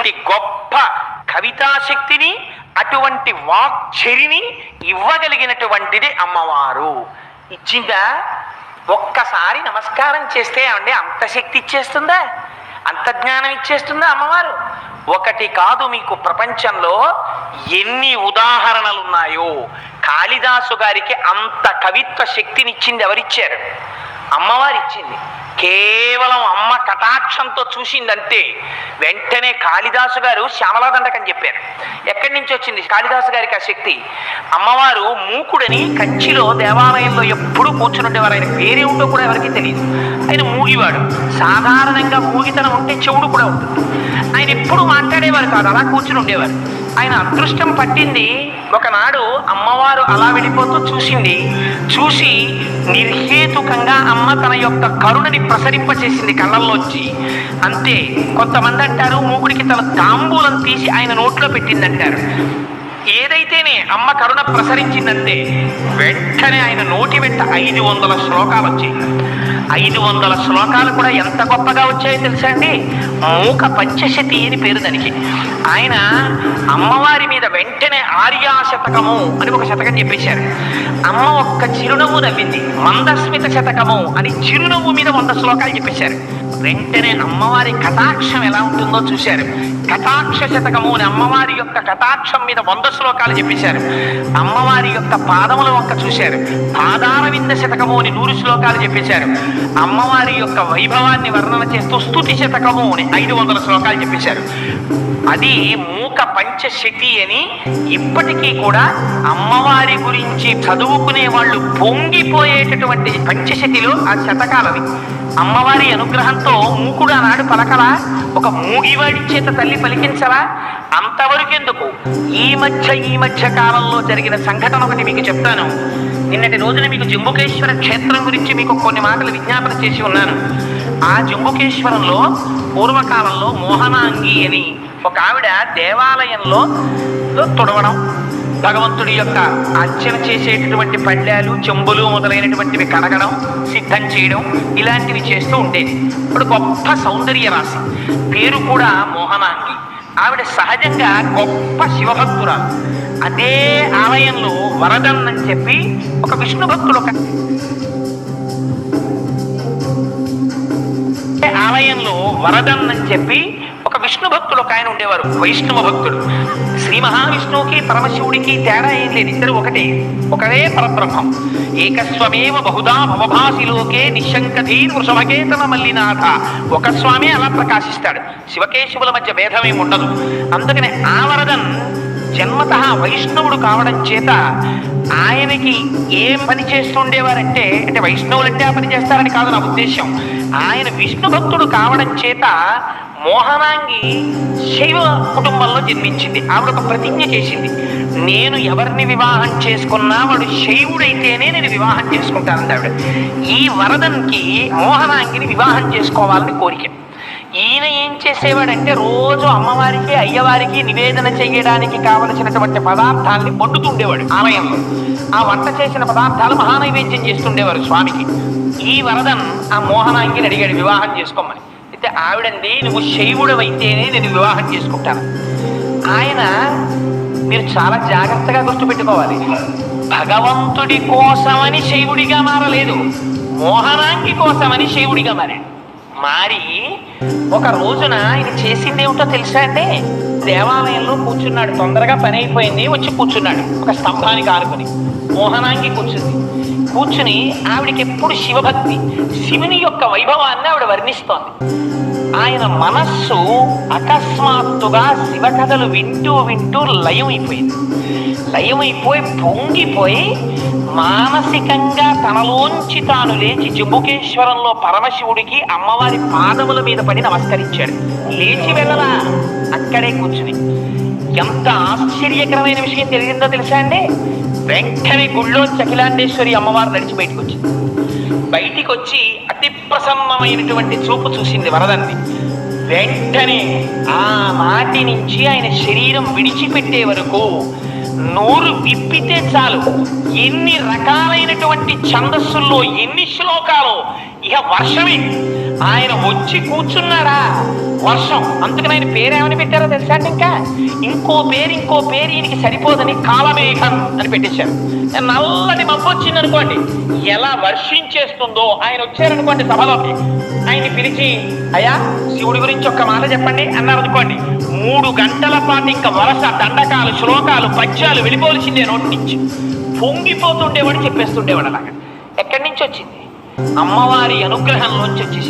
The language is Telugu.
అటువంటి గొప్ప కవితాశక్తిని అటువంటి వాక్చరిని ఇవ్వగలిగినటువంటిది అమ్మవారు. ఇచ్చిందా? ఒక్కసారి నమస్కారం చేస్తే ఏమండి అంత శక్తి ఇచ్చేస్తుందా? అంత జ్ఞానం ఇచ్చేస్తుందా అమ్మవారు? ఒకటి కాదు మీకు ప్రపంచంలో ఎన్ని ఉదాహరణలున్నాయో. కాళిదాసు గారికి అంత కవిత్వ శక్తినిచ్చింది ఎవరిచ్చారు? అమ్మవారు ఇచ్చింది కేవలం అమ్మ కటాక్షంతో చూసిందంటే వెంటనే కాళిదాసు గారు శ్యామలాదండకని చెప్పారు. ఎక్కడి నుంచి వచ్చింది కాళిదాసు గారికి ఆ శక్తి? అమ్మవారు మూకుడని కచ్చిలో దేవాలయంలో ఎప్పుడూ కూర్చునుండేవారు ఆయన పేరేమిటో కూడా ఎవరికి తెలియదు ఆయన మూగివాడు. సాధారణంగా మూగితనం ఉంటే చెవుడు కూడా ఉంటుంది. ఆయన ఎప్పుడు మాట్లాడేవారు కాదు అలా కూర్చుని ఉండేవారు ఆయన అదృష్టం పట్టింది. ఒకనాడు అమ్మవారు అలా వెళ్ళిపోతూ చూసింది. చూసి నిర్హేతుకంగా అమ్మ తన యొక్క కరుణని ప్రసరింపచేసింది కళ్ళల్లోంచి. అంతే కొంతమంది అంటారు మూకుడికి తన తాంబూలం తీసి ఆయన నోట్లో పెట్టిందంటారు. ఏదైతేనే అమ్మ కరుణ ప్రసరించిందంటే వెంటనే ఆయన నోటి వెంట ఐదు వందల శ్లోకాలు వచ్చాయి. ఐదు వందల శ్లోకాలు కూడా ఎంత గొప్పగా వచ్చాయో తెలుసా అండి? మూక పంచశతి అని పేరు దానికి. ఆయన అమ్మవారి మీద వెంటనే ఆర్యా శతకము అని ఒక శతకం చెప్పేశారు. అమ్మ ఒక్క చిరునవ్వు నవ్వింది. మందస్మిత శతకము అని చిరునవ్వు మీద వంద శ్లోకాలు చెప్పేశారు. వెంటనే అమ్మవారి కటాక్షం ఎలా ఉంటుందో చూశారు. కటాక్ష శతకము అని అమ్మవారి యొక్క కటాక్షం మీద వంద శ్లోకాలు చెప్పేశారు. అమ్మవారి యొక్క పాదముల వంక చూశారు. పాదాల వింద శతకము అని నూరు శ్లోకాలు చెప్పేశారు. అమ్మవారి యొక్క వైభవాన్ని వర్ణన చేస్తూ స్థుతి శతకము అని ఐదు వందల శ్లోకాలు చెప్పేశారు. అది మూక పంచశతి అని ఇప్పటికీ కూడా అమ్మవారి గురించి చదువుకునే వాళ్ళు పొంగిపోయేటటువంటి పంచశతిలో ఆ శతకాలవి. అమ్మవారి అనుగ్రహంతో మూకుడు ఆనాడు పలకల ఒక మూగివాడి చేత తల్లి పలికించరా అంతవరకెందుకు? ఈ మధ్య ఈ మధ్య కాలంలో జరిగిన సంఘటన ఒకటి మీకు చెప్తాను. నిన్నటి రోజున మీకు జంబుకేశ్వర క్షేత్రం గురించి మీకు కొన్ని మాటలు విజ్ఞాపన చేసి ఉన్నాను. ఆ జంబుకేశ్వరంలో పూర్వకాలంలో మోహనాంగి అని ఒక ఆవిడ దేవాలయంలో తుడవడం భగవంతుడి యొక్క అర్చన చేసేటటువంటి పళ్ళాలు చెంబులు మొదలైనటువంటివి కడగడం సిద్ధం చేయడం ఇలాంటివి చేస్తూ ఉండేది. ఇప్పుడు గొప్ప సౌందర్య రాశి పేరు కూడా మోహనాంగి. ఆవిడ సహజంగా గొప్ప శివభక్తురాలు. అదే ఆలయంలో వరదన్ అని చెప్పి ఒక విష్ణు భక్తుడు ఒక ఆలయంలో వరదన్ అని చెప్పి ఒక విష్ణు భక్తుడు ఒక ఆయన ఉండేవారు. వైష్ణవ భక్తుడు. శ్రీ మహావిష్ణువుకి పరమశివుడికి తేడా ఏం లేదు. ఇద్దరు ఒకటే. ఒకడే పరబ్రహ్మం. ఏకస్వమేవ బహుదా భవభాసిలోకే నిశంకధీర్ వృషభకేతన మల్లినాథ. ఒక స్వామి అలా ప్రకాశిస్తాడు. శివకేశవుల మధ్య భేదమేమి ఉండదు. అందుకనే ఆ వరదన్ జన్మత వైష్ణవుడు కావడం చేత ఆయనకి ఏం పని చేస్తుండేవారంటే అంటే వైష్ణవులంటే ఆ పని చేస్తారని కాదు నా ఉద్దేశం ఆయన విష్ణు భక్తుడు కావడం చేత మోహనాంగి శైవ కుటుంబంలో జన్మించింది. ఆవిడ ఒక ప్రతిజ్ఞ చేసింది. నేను ఎవరిని వివాహం చేసుకున్నా వాడు శైవుడైతేనే నేను వివాహం చేసుకుంటానంది ఆవిడ. ఈ వరదన్కి మోహనాంగిని వివాహం చేసుకోవాలని కోరిక. ఈయన ఏం చేసేవాడంటే రోజు అమ్మవారికి అయ్యవారికి నివేదన చేయడానికి కావలసినటువంటి పదార్థాలని వండుతుండేవాడు ఆలయంలో. ఆ వంట చేసిన పదార్థాలు మహానైవేద్యం చేస్తుండేవారు స్వామికి. ఈ వరదన్ ఆ మోహనాంగిని అడిగాడు వివాహం చేసుకోమని. అయితే ఆవిడంది నువ్వు శైవుడవైతేనే నేను వివాహం చేసుకుంటాను. ఆయన మీరు చాలా జాగ్రత్తగా గుర్తుపెట్టుకోవాలి భగవంతుడి కోసమని శైవుడిగా మారలేదు. మోహనాంగి కోసమని శైవుడిగా మారాడు. మారి ఒక రోజున ఆయన చేసింది ఏమిటో తెలుసా అండి? దేవాలయంలో కూర్చున్నాడు. తొందరగా పని అయిపోయింది వచ్చి కూర్చున్నాడు. ఒక స్తంభానికి ఆనుకుని మోహనాంగి కూర్చుంది. కూర్చుని ఆవిడకి ఎప్పుడు శివభక్తి శివుని యొక్క వైభవాన్ని ఆవిడ వర్ణిస్తోంది. ఆయన మనస్సు అకస్మాత్తుగా శివ కథలు వింటూ వింటూ లయమైపోయింది. లయమైపోయి పొంగిపోయి మానసికంగా తనలోంచి తాను లేచి జంబుకేశ్వరంలో పరమశివుడికి అమ్మవారి పాదముల మీద పడి నమస్కరించాడు. లేచి వెళ్ళలా అక్కడే కూర్చుని. ఎంత ఆశ్చర్యకరమైన విషయం తెలిసిందో తెలుసా అండి? వెంటనే గుళ్ళో చకిలాండేశ్వరి అమ్మవారు నడిచి బయటకు వచ్చింది బయటికి వచ్చి అతి ప్రసన్నమైనటువంటి చూపు చూసింది వరదన్ని వెంటనే ఆ మాటి నుంచి ఆయన శరీరం విడిచిపెట్టే వరకు నోరు విప్పితే చాలు. ఎన్ని రకాలైనటువంటి ఛందస్సుల్లో ఎన్ని శ్లోకాలు ఇక వర్షమే. ఆయన వచ్చి కూర్చున్నారా? వర్షం. అందుకని ఆయన పేరేమని పెట్టారో తెలుసా అండి ఇంకా? ఇంకో పేరు ఇంకో పేరు ఈయనకి సరిపోదని కాలమేఘం అని పెట్టేశారు. నల్లటి మబ్బు వచ్చింది అనుకోండి. ఎలా వర్షించేస్తుందో ఆయన వచ్చారనుకోండి సభలోకి. ఆయన్ని పిలిచి అయ్యా శివుడి గురించి ఒక్క మాట చెప్పండి అన్నారు అనుకోండి. మూడు గంటల పాటు ఇంకా వరస దండకాలు శ్లోకాలు పద్యాలు వెళ్ళిపోవలసిందే నోటి నుంచి. పొంగిపోతుండేవాడు చెప్పేస్తుండేవాడు అలాగా. ఎక్కడి నుంచి వచ్చింది? అమ్మవారి అనుగ్రహంలోంచి వచ్చేసింది.